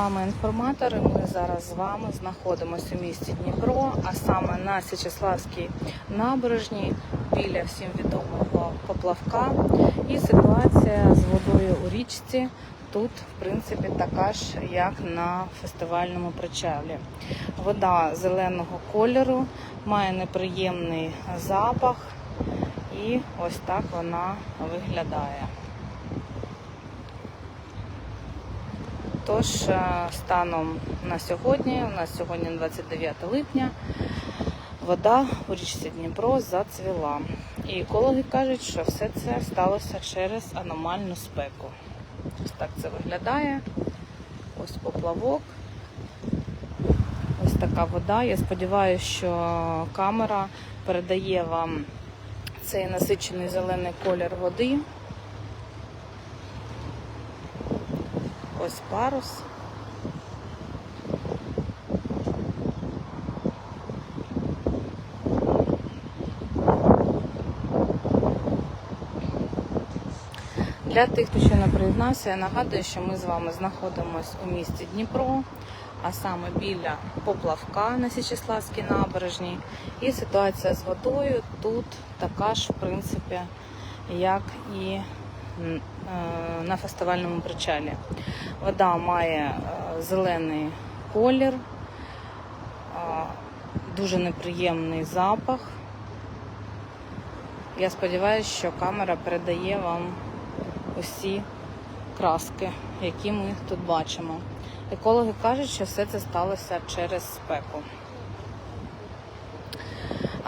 Вами інформатори. Ми зараз з вами знаходимося у місті Дніпро, а саме на Січеславській набережній біля всім відомого поплавка. І ситуація з водою у річці тут, в принципі, така ж, як на фестивальному причалі. Вода зеленого кольору має неприємний запах, і ось так вона виглядає. Тож, е, станом на сьогодні, у нас сьогодні 29 липня, вода у річці Дніпро зацвіла. І екологи кажуть, що все це сталося через аномальну спеку. Ось так це виглядає. Ось поплавок. Ось така вода. Я сподіваюся, що камера передає вам цей насичений зелений колір води. Ось парус. Для тих, хто ще не приєднався, я нагадую, що ми з вами знаходимося у місті Дніпро, а саме біля поплавка на Січеславській набережній. І ситуація з водою тут така ж, в принципі, як і на фестивальному причалі. Вода має е, зелений колір, е, дуже неприємний запах. Я сподіваюся, що камера передає вам усі краски, які ми тут бачимо. Екологи кажуть, що все це сталося через спеку.